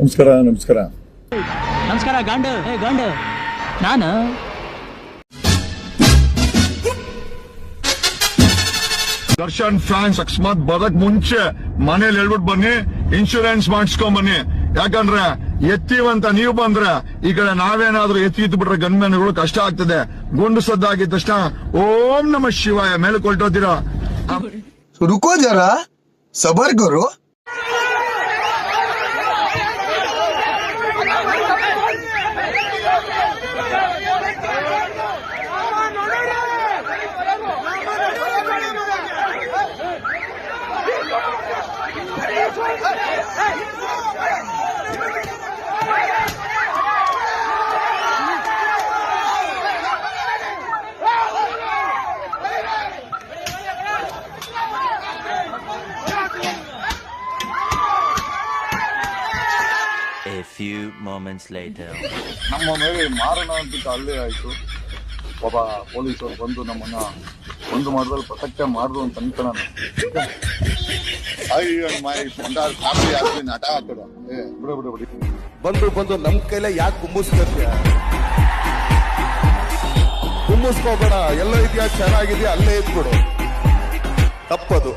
ನಮಸ್ಕಾರ ನಮಸ್ಕಾರ. ನಮಸ್ಕಾರ ಗಂಡು. ಏ ನಾನು? ದರ್ಶನ್ ಫ್ರಾನ್ಸ್ ಅಕಸ್ಮಾತ್ ಬರಕ್ ಮುಂಚೆ ಮನೇಲಿ ಹೇಳ್ಬಿಟ್ಟು ಬನ್ನಿ ಇನ್ಶೂರೆನ್ಸ್ ಮಾಡಿಸ್ಕೊಂಡ್ ಬನ್ನಿ. ಯಾಕಂದ್ರೆ ಎತ್ತೀವಂತ ನೀವು ಬಂದ್ರೆ ಈ ಕಡೆ ನಾವೇನಾದ್ರೂ ಎತ್ತಿ ಬಿಟ್ರೆ ಗನ್ಮ್ಯಾನ್ಗಳು ಕಷ್ಟ ಆಗ್ತದೆ. ಗುಂಡು ಸದ್ದಾಗಿದ್ದ ತಕ್ಷಣ ಓಂ ನಮ ಶಿವಾಯ ಮೇಲೆ ಕೊಲ್ಟೋತೀರ. ರುಕೋ ಜರ ಸಬರ್ಗರು A few moments later. ನಮ್ಮ ಮೇಲೆ ಮಾರಣ ಅಂತ ಅಲ್ಲೇ ಆಯಿತು. ಒಬ್ಬ ಪೊಲೀಸರು ಬಂದು ನಮ್ಮನ್ನ ಒಂದು ಮಾಡಿದ್ರಲ್ಲಿ ಪ್ರಸಕ್ತ ಮಾಡಿದ್ರು ಅಂತ ಅಯ್ಯೋ ಆಗ್ಲಿ ನಟ ಹಾಕೋದು ಏ ಬಿಡು ಬಿಡು ಬಿಡಿ. ಬಂದು ಬಂದು ನಮ್ ಕೈಲೇ ಯಾಕೆ ಕುಂಬಿಸ್ಕೊತೀಯ ಕುಂಬಿಸ್ಕೋಬೇಡ ಎಲ್ಲ ಇದೆಯಾ? ಚೆನ್ನಾಗಿದ್ಯಾ? ಅಲ್ಲೇ ಇದ್ಬಿಡು. ತಪ್ಪದು.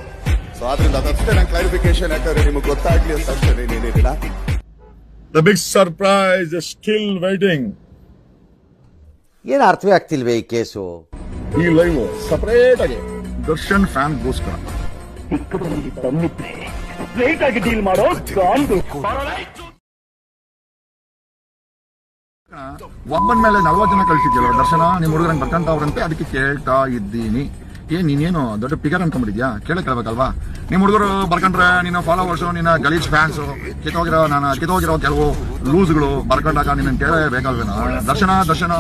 ಸೊ ಆದ್ರಿಂದ ಅದಷ್ಟೇ ನಾನು ಕ್ಲಾರಿಫಿಕೇಶನ್ ಯಾಕಂದ್ರೆ ನಿಮಗೆ ಗೊತ್ತಾಗ್ಲಿ ಅಂತ ಅಷ್ಟೇ. ನೀನೇನಿಲ್ಲ the big surprise still waiting ಏನು ಅರ್ಥವೇ ಆಗ್ತಿಲ್ವೇ ಈ ಕೇಸು? ಈ ಲೈವ್ ಸಪರೇಟ್ ಆಗಿ ದರ್ಶನ್ ಫ್ಯಾನ್ ಗೋಸ್ಕರ. ಒಬ್ಬನ ಮೇಲೆ ನಲ್ವತ್ತು ಜನ ಕಳ್ಸಿದ್ಯಲ್ಲ ದರ್ಶನ ನಿಮ್ ಹುಡುಗರಂಗ್ ಬರ್ಕಂತವ್ರಂತೆ ಅದಕ್ಕೆ ಕೇಳ್ತಾ ಇದ್ದೀನಿ. ಏನ್ ನೀನೇನು ದೊಡ್ಡ ಪಿಗರ್ ಅನ್ಕೊಂಡ್ಬಿಟ್ಟಿದ್ಯಾ? ಕೇಳಕ್ ಕೇಳ್ಬೇಕಲ್ವಾ? ನಿಮ್ ಹುಡುಗರು ಬರ್ಕೊಂಡ್ರೆ ನಿನ್ನ ಫಾಲೋವರ್ಸ್ ನಿನ್ನ ಗಲೀಜ್ ಫ್ಯಾನ್ಸ್ ಕಿತ್ತೋಗಿರೋ ನಾನು ಕಿತ್ತೋಗಿರೋ ಕೆಲವು ಲೂಸ್ಗಳು ಬರ್ಕೊಂಡಾಗ ನಿನ್ನ ಕೇಳಬೇಕಲ್ವೇನೋ? ದರ್ಶನ ದರ್ಶನ.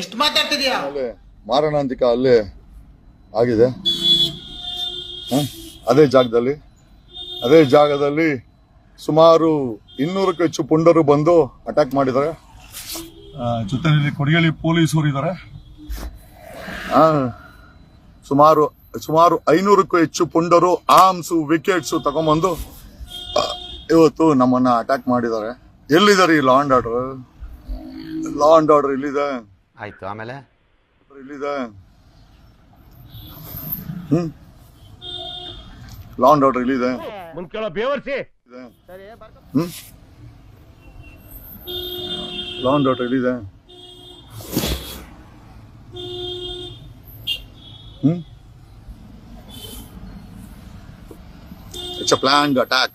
ಎಷ್ಟು ಮಾತಾಡ್ತಿದ್ಯಾ? ಅಲ್ಲೇ ಮಾರಣಾಂತಿಕ ಅಲ್ಲೇ ಆಗಿದೆ? ಅದೇ ಜಾಗದಲ್ಲಿ. ಅದೇ ಜಾಗದಲ್ಲಿ ಸುಮಾರು ಇನ್ನೂರಕ್ಕೂ ಹೆಚ್ಚು ಪುಂಡರು ಬಂದು ಅಟ್ಯಾಕ್ ಮಾಡಿದ್ದಾರೆ. ಜೊತೆ ಜೊತೆಯಲ್ಲಿ ಕೊಡಿಯಲ್ಲಿ ಪೊಲೀಸರು ಇದ್ದಾರೆ. ಸುಮಾರು ಸುಮಾರು ಐನೂರಕ್ಕೂ ಹೆಚ್ಚು ಪುಂಡರು ಆರ್ಮ್ಸು ವಿಕೆಟ್ಸ್ ತಗೊಂಬಂದು ಇವತ್ತು ನಮ್ಮನ್ನ ಅಟ್ಯಾಕ್ ಮಾಡಿದ್ದಾರೆ. ಎಲ್ಲಿದ್ದಾರೆ ಈ law and order law and order ಇಲ್ಲಿದೆ. ಆಯ್ತು ಆಮೇಲೆ? ಇಲ್ಲಿದೆ. ಹ್ಮ್. ಲಾ ಅಂಡ್ ಆರ್ಡರ್ ಇಲ್ಲಿದೆ. ಹ್ಮ್. ಲಾ ಅಂಡ್ ಆರ್ಡರ್ ಇಲ್ಲಿದೆ. Hmm it's a planned attack